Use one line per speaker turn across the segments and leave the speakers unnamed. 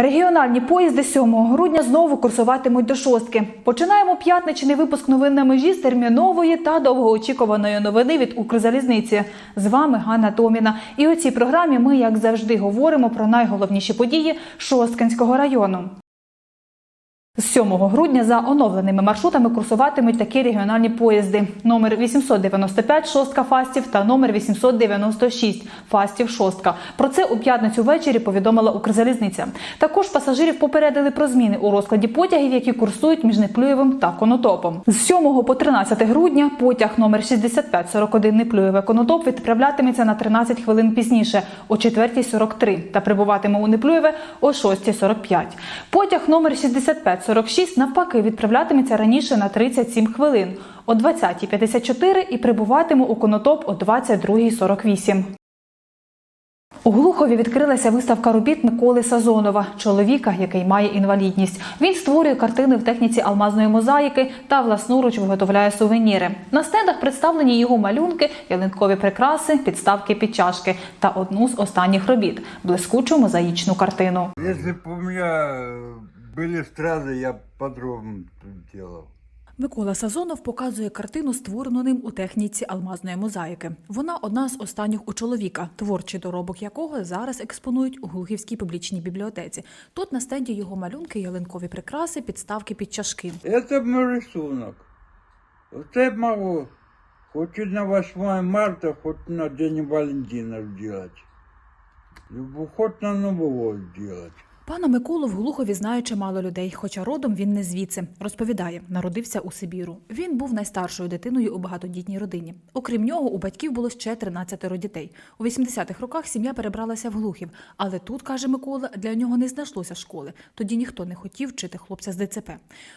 Регіональні поїзди 7 грудня знову курсуватимуть до шостки. Починаємо п'ятничний випуск новин на межі з термінової та довгоочікуваної новини від Укрзалізниці. З вами Ганна Томіна. І у цій програмі ми, як завжди, говоримо про найголовніші події Шосткинського району. З 7 грудня за оновленими маршрутами курсуватимуть такі регіональні поїзди: номер 895 шостка Фастів та номер 896 Фастів Шостка. Про це у п'ятницю ввечері повідомила Укрзалізниця. Також пасажирів попередили про зміни у розкладі потягів, які курсують між Неплюєвим та Конотопом. З 7 по 13 грудня потяг номер 6541 Неплюєве Конотоп відправлятиметься на 13 хвилин пізніше о 4.43 та прибуватиме у Неплюєве о 6.45. Потяг номер 6546 навпаки відправлятиметься раніше на 37 хвилин о 20.54 і прибуватиме у Конотоп о 22.48. У Глухові відкрилася виставка робіт Миколи Сазонова, чоловіка, який має інвалідність. Він створює картини в техніці алмазної мозаїки та власноруч виготовляє сувеніри. На стендах представлені його малюнки, ялинкові прикраси, підставки під чашки та одну з останніх робіт блискучу мозаїчну картину.
Если бы у меня э, были стразы, я б по-другому делал.
Микола Сазонов показує картину, створену ним у техніці алмазної мозаїки. Вона одна з останніх у чоловіка, творчий доробок якого зараз експонують у Глухівській публічній бібліотеці. Тут на стенді його малюнки, ялинкові прикраси, підставки під чашки.
Это мой рисунок. Вот я могу хоть и на 8 марта, хоть на День Валентина сделать. Любу- Хоть на Новый год сделать.
Пана Миколу в Глухові знає чимало людей, хоча родом він не звідси. Розповідає, народився у Сибіру. Він був найстаршою дитиною у багатодітній родині. Окрім нього, у батьків було ще 13 дітей. У 80-х роках сім'я перебралася в Глухів, але тут, каже Микола, для нього не знайшлося школи. Тоді ніхто не хотів вчити хлопця з ДЦП.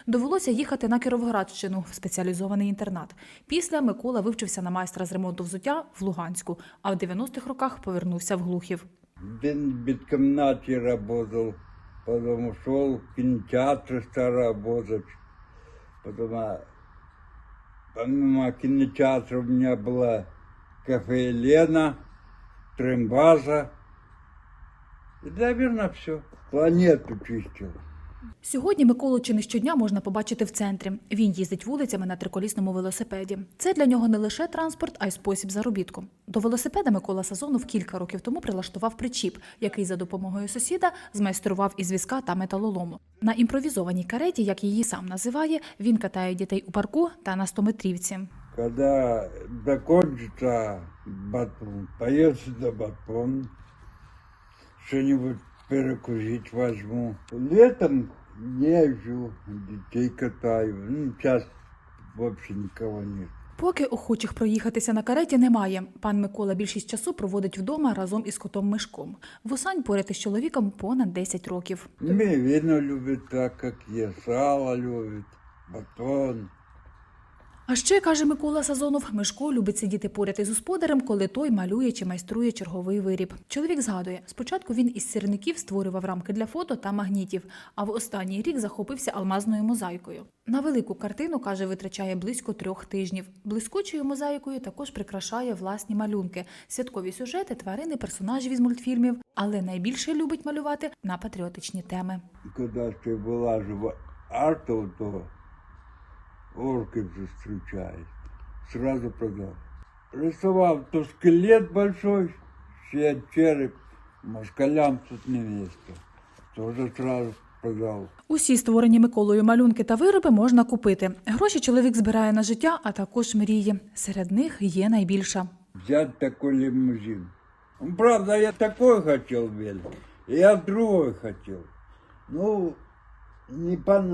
Довелося їхати на Кіровоградщину в спеціалізований інтернат. Після Микола вивчився на майстра з ремонту взуття в Луганську, а в 90-х роках повернувся в Глухів.
В бедкомнате работал, потом ушел в кинотеатр стал работать. Потом, а, помимо кинотеатра у меня была кафе Елена, Трембаза. И, наверное, все. Планету чистил.
Сьогодні Миколу чи не щодня можна побачити в центрі. Він їздить вулицями на триколісному велосипеді. Це для нього не лише транспорт, а й спосіб заробітку. До велосипеда Микола Сазонов кілька років тому прилаштував причіп, який за допомогою сусіда змайстрував із візка та металолому. На імпровізованій кареті, як її сам називає, він катає дітей у парку та на стометрівці.
Когда закончится батон, поеду до батон, что-нибудь перекусить возьму. Летом езжу, детей катаю. Ну, сейчас вообще никого нет.
Поки охочих проїхатися на кареті немає. Пан Микола більшість часу проводить вдома разом із котом Мишком. Вусань поряд із чоловіком понад 10 років.
Мивину любит так, как я, сало любит, батон.
А ще каже Микола Сазонов, Мишко любить сидіти поряд із господарем, коли той малює чи майструє черговий виріб. Чоловік згадує, спочатку він із сірників створював рамки для фото та магнітів, а в останній рік захопився алмазною мозаїкою. На велику картину каже, витрачає близько трьох тижнів. Блискучою мозаїкою також прикрашає власні малюнки, святкові сюжети, тварини, персонажів із мультфільмів, але найбільше любить малювати на патріотичні теми.
Когда ты вылаживал арту, то орки встречает. Сразу продал. Рисовал то скелет большой, ще череп, москалям тут не место. Тоже сразу продал.
Усі створені Миколою малюнки та вироби можна купити. Гроші чоловік збирає на життя, а також мрії. Серед них є найбільша.
Взять такой лимузин. Ну, Правда, я такой хотел велик, я другой хотел. Ну, не по,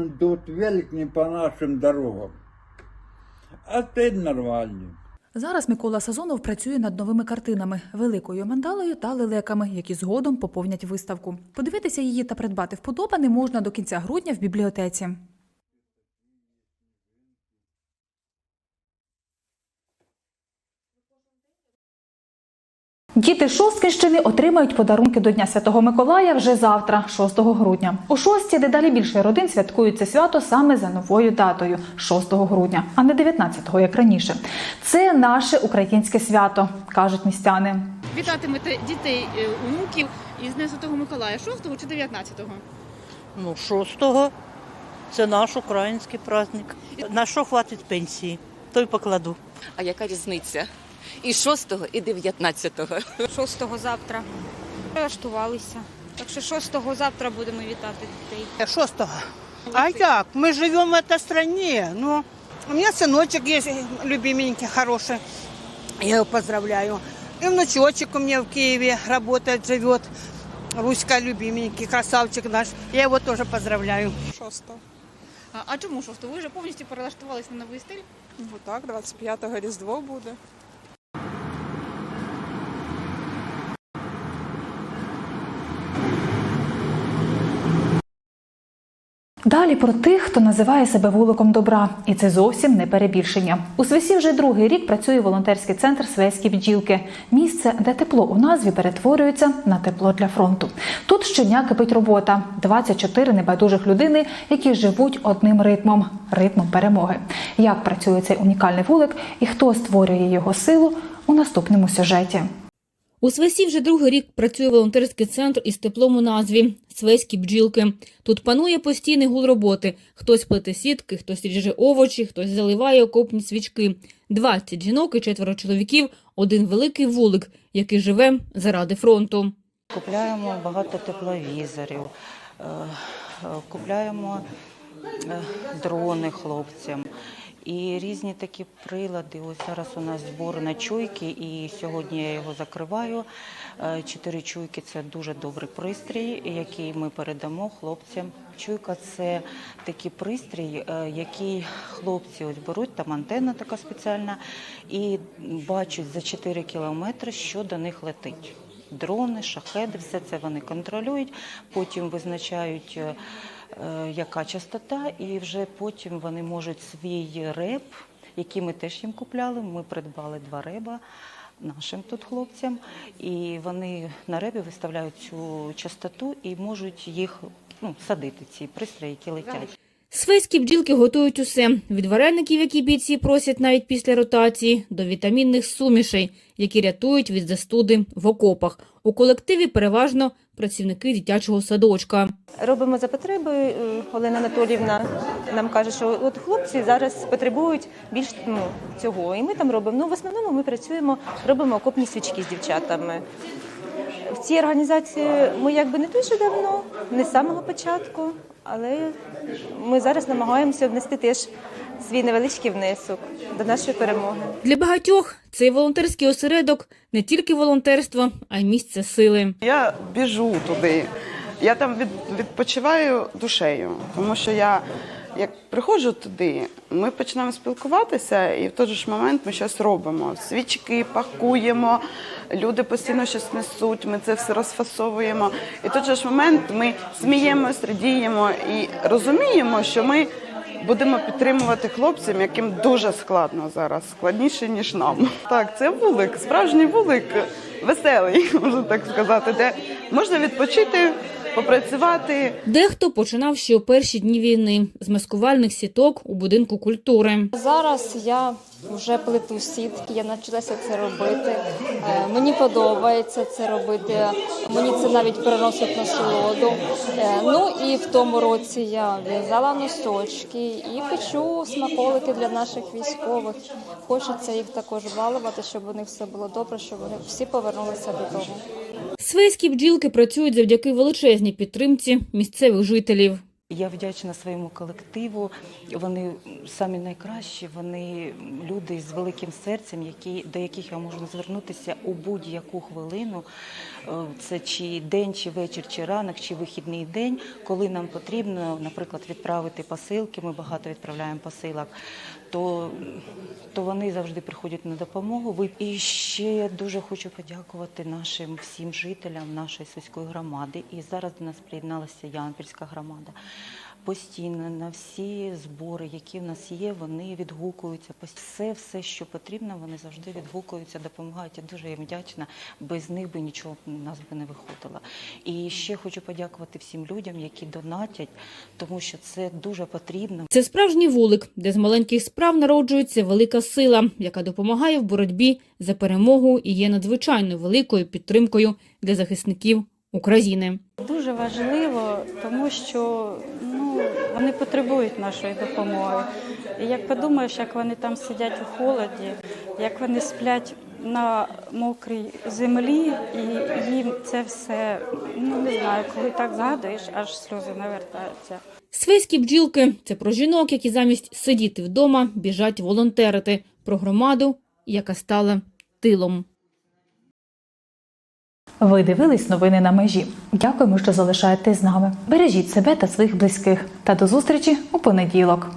велик не по нашим дорогам. А ти нормальний.
Зараз Микола Сазонов працює над новими картинами, великою мандалою та лелеками, які згодом поповнять виставку. Подивитися її та придбати вподобане можна до кінця грудня в бібліотеці. Діти Шосткинщини отримають подарунки до Дня Святого Миколая вже завтра, 6 грудня. У шості дедалі більше родин святкують це свято саме за новою датою 6 грудня, а не 19-го, як раніше. Це наше українське свято, кажуть містяни.
Вітатимете дітей, е, онуків із Днем Святого Миколая 6 чи 19-го? Ну, 6-го. Це наш український праздник. На що хватить пенсії, то й покладу.
А яка різниця? І 6-го, і 19-го.
6-го завтра. Прилаштувалися. Так що 6-го завтра будемо вітати дітей.
Шостого. А як? Мы живем в этой стране. Ну, у меня сыночек есть любименький, хороший. Я его поздравляю. И внучочек у меня в Киеве работает, живет. Руська любименький, красавчик наш. Я его тоже поздравляю.
Шостого.
А, а чому 6 Ви вже повністю перелаштувалися на новий стиль?
Ну так, 25-го Різдво буде.
Далі про тих, хто називає себе вуликом добра, і це зовсім не перебільшення. У Свесі вже другий рік працює волонтерський центр Свеські бджілки. Місце, де тепло у назві перетворюється на тепло для фронту. Тут щодня кипить робота. 24 небайдужих людини, які живуть одним ритмом ритмом перемоги. Як працює цей унікальний вулик і хто створює його силу у наступному сюжеті.
У Свесі вже другий рік працює волонтерський центр із теплом у назві Свеські бджілки. Тут панує постійний гул роботи. Хтось плете сітки, хтось ріже овочі, хтось заливає окопні свічки. 20 жінок і четверо чоловіків – один великий вулик, який живе заради фронту.
Купляємо багато тепловізорів, е, е, купляємо е, дрони хлопцям і різні такі прилади. Ось зараз у нас збор на чуйки, і сьогодні я його закриваю. Е, Чотири чуйки це дуже добрий пристрій, який ми передамо хлопцям. Чуйка це такий пристрій, е, який хлопці ось беруть, там антенна така спеціальна, і бачать за 4 кілометри, що до них летить дрони, шахеди, все це вони контролюють, потім визначають, е, е, яка частота, і вже потім вони можуть свій реп, який ми теж їм купляли. Ми придбали два реба нашим тут хлопцям, і вони на ребі виставляють цю частоту і можуть їх ну, садити, ці пристрої, які летять.
Свеські бджілки готують усе – від вареників, які бійці просять навіть після ротації, до вітамінних сумішей, які рятують від застуди в окопах. У колективі переважно працівники дитячого садочка.
Робимо за потреби. Е, Олена Анатоліївна нам каже, що от хлопці зараз потребують більш ну, цього. І ми там робимо. Ну, в основному ми працюємо, робимо окопні свічки з дівчатами. В цій організації ми якби не дуже давно, не з самого початку, але ми зараз намагаємося внести теж свій невеличкий внесок до нашої перемоги.
Для багатьох цей волонтерський осередок – не тільки волонтерство, а й місце сили.
Я біжу туди. Я там від, відпочиваю душею, тому що я як приходжу туди, ми починаємо спілкуватися, і в той же ж момент ми щось робимо. Свічки пакуємо, люди постійно щось несуть, ми це все розфасовуємо. І в той же ж момент ми сміємось, радіємо і розуміємо, що ми будемо підтримувати хлопцям, яким дуже складно зараз, складніше ніж нам. Так, це вулик, справжній вулик, веселий, можна так сказати, де можна відпочити, попрацювати.
Дехто починав ще у перші дні війни з маскувальних сіток у будинку культури.
Зараз я вже плету сітки, я навчилася це робити. Е, Мені подобається це робити. Мені це навіть приносить насолоду. Е, Ну і в тому році я в'язала носочки і печу смаколики для наших військових. Хочеться їх також балувати, щоб у них все було добре, щоб вони всі повернулися додому.
Свейські бджілки працюють завдяки величезній підтримці місцевих жителів.
Я вдячна своєму колективу. Вони самі найкращі. Вони люди з великим серцем, які до яких я можу звернутися у будь-яку хвилину. Е, Це чи день, чи вечір, чи ранок, чи вихідний день, коли нам потрібно, наприклад, відправити посилки. Ми багато відправляємо посилок. То, то вони завжди приходять на допомогу. І ще дуже хочу подякувати нашим всім жителям нашої сільської громади. І зараз до нас приєдналася Ямпільська громада. Постійно на всі збори, які в нас є, вони відгукуються. Все, все, що потрібно, вони завжди відгукуються, допомагають. Я дуже їм вдячна. Без них би нічого у нас би не виходило. І ще хочу подякувати всім людям, які донатять, тому що це дуже потрібно.
Це справжній вулик, де з маленьких справ народжується велика сила, яка допомагає в боротьбі за перемогу і є надзвичайно великою підтримкою для захисників України.
Дуже важливо, тому що ну, вони потребують нашої допомоги. І як подумаєш, як вони там сидять у холоді, як вони сплять на мокрій землі, і їм це все, ну не знаю, коли так згадуєш, аж сльози навертаються.
Свейські бджілки це про жінок, які замість сидіти вдома біжать волонтерити, про громаду, яка стала тилом.
Ви дивились новини на межі. Дякуємо, що залишаєтесь з нами. Бережіть себе та своїх близьких. Та до зустрічі у понеділок.